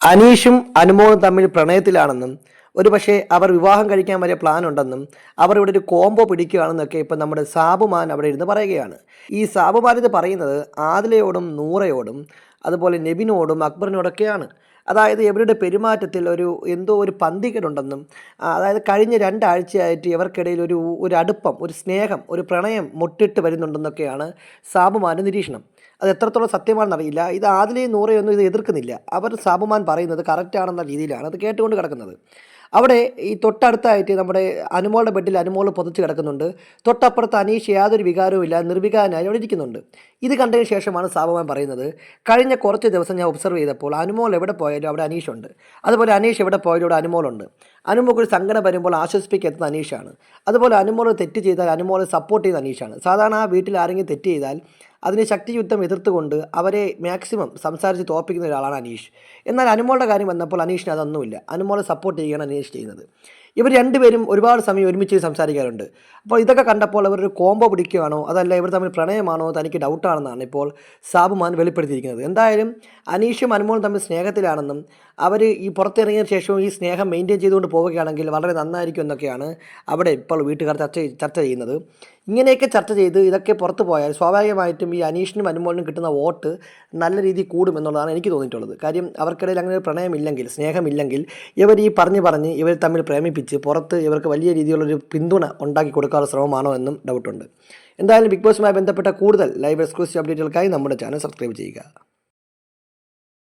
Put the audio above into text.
അനീഷും അനുമോളും തമ്മിൽ പ്രണയത്തിലാണെന്നും ഒരു പക്ഷേ അവർ വിവാഹം കഴിക്കാൻ വരെ പ്ലാൻ ഉണ്ടെന്നും അവർ ഇവിടെ ഒരു കോംബോ പിടിക്കുകയാണെന്നൊക്കെ ഇപ്പം നമ്മുടെ സാബുമാൻ അവിടെ ഇരുന്ന് പറയുകയാണ്. ഈ സാബുമാൻ ഇത് പറയുന്നത് ആദിലയോടും നൂറയോടും അതുപോലെ നെബിനോടും അക്ബറിനോടൊക്കെയാണ്. അതായത് ഇവരുടെ പെരുമാറ്റത്തിൽ ഒരു എന്തോ ഒരു പന്തികേടുണ്ടെന്നും അതായത് കഴിഞ്ഞ രണ്ടാഴ്ചയായിട്ട് ഇവർക്കിടയിൽ ഒരു ഒരു അടുപ്പം ഒരു സ്നേഹം ഒരു പ്രണയം മുട്ടിട്ട് വരുന്നുണ്ടെന്നൊക്കെയാണ് സാബുമാന്റെ നിരീക്ഷണം. അത് എത്രത്തോളം സത്യമാണെന്നറിയില്ല ഇത് ആദിലെയും നൂറയൊന്നും ഇത് എതിർക്കുന്നില്ല. അവർ സാബുമാൻ പറയുന്നത് കറക്റ്റാണെന്ന രീതിയിലാണ്. അത് കേട്ടുകൊണ്ട് കിടക്കുന്നത്. അവിടെ ഈ തൊട്ടടുത്തായിട്ട് നമ്മുടെ അനുമോളുടെ ബെഡിൽ അനുമോൾ പൊതിച്ച് കിടക്കുന്നുണ്ട്. തൊട്ടപ്പുറത്ത് അനീഷ് യാതൊരു വികാരവും ഇല്ല. നിർവികാരനായി അവിടെ ഇരിക്കുന്നുണ്ട്. ഇത് കണ്ടതിന് ശേഷമാണ് സാബുമാൻ പറയുന്നത്. കഴിഞ്ഞ കുറച്ച് ദിവസം ഞാൻ ഒബ്സർവ് ചെയ്തപ്പോൾ അനുമോൾ എവിടെ പോയാലും അവിടെ അനീഷുണ്ട് അതുപോലെ അനീഷ് എവിടെ പോയാലും അവിടെ അനുമോളുണ്ട്. അനുമോൾക്ക് ഒരു സങ്കടം വരുമ്പോൾ ആശ്വസിപ്പിക്കുന്നത് അനീഷാണ്. അതുപോലെ അനുമോൾ തെറ്റ് ചെയ്താൽ അനുമോളെ സപ്പോർട്ട് ചെയ്യുന്ന അനീഷാണ്. സാധാരണ ആ വീട്ടിൽ ആരെങ്കിലും തെറ്റ് ചെയ്താൽ അതിനെ ശക്തിയുദ്ധം എതിർത്തുകൊണ്ട് അവരെ മാക്സിമം സംസാരിച്ച് തോപ്പിക്കുന്ന ഒരാളാണ് അനീഷ്. എന്നാൽ അനുമോളുടെ കാര്യം വന്നപ്പോൾ അനീഷിന് അതൊന്നുമില്ല. അനുമോളെ സപ്പോർട്ട് ചെയ്യുകയാണ് അനീഷ് ചെയ്യുന്നത്. ഇവർ രണ്ടുപേരും ഒരുപാട് സമയം ഒരുമിച്ച് സംസാരിക്കാറുണ്ട്. അപ്പോൾ ഇതൊക്കെ കണ്ടപ്പോൾ അവർ ഒരു കോംബോ പിടിക്കുകയാണോ അതല്ല ഇവർ തമ്മിൽ പ്രണയമാണോ തനിക്ക് ഡൗട്ടാണെന്നാണ് ഇപ്പോൾ സാബുമാൻ വെളിപ്പെടുത്തിയിരിക്കുന്നത്. എന്തായാലും അനീഷും അനുമോളും തമ്മിൽ സ്നേഹത്തിലാണെന്നും അവർ ഈ പുറത്തിറങ്ങിയ ശേഷവും ഈ സ്നേഹം മെയിന്റെയിൻ ചെയ്തുകൊണ്ട് പോവുകയാണെങ്കിൽ വളരെ നന്നായിരിക്കും എന്നൊക്കെയാണ് അവിടെ ഇപ്പോൾ വീട്ടുകാർ ചർച്ച ചർച്ച ചെയ്യുന്നത്. ഇങ്ങനെയൊക്കെ ചർച്ച ചെയ്ത് ഇതൊക്കെ പുറത്തു പോയാൽ സ്വാഭാവികമായിട്ടും ഈ അനീഷിനും അനുമോളിനും കിട്ടുന്ന വോട്ട് നല്ല രീതിയിൽ കൂടും എന്നുള്ളതാണ് എനിക്ക് തോന്നിയിട്ടുള്ളത്. കാര്യം അവർക്കിടയിൽ അങ്ങനെ ഒരു പ്രണയമില്ലെങ്കിൽ സ്നേഹമില്ലെങ്കിൽ ഇവർ ഈ പറഞ്ഞ് പറഞ്ഞ് ഇവർ തമ്മിൽ പ്രേമിപ്പിച്ച് പുറത്ത് ഇവർക്ക് വലിയ രീതിയിലുള്ളൊരു പിന്തുണ ഉണ്ടാക്കി കൊടുക്കാനുള്ള ശ്രമമാണോ എന്നും ഡൗട്ടുണ്ട് എന്തായാലും ബിഗ് ബോസുമായി ബന്ധപ്പെട്ട കൂടുതൽ ലൈവ് എക്സ്ക്ലൂസീവ് അപ്ഡേറ്റുകൾക്കായി നമ്മുടെ ചാനൽ സബ്സ്ക്രൈബ് ചെയ്യുക.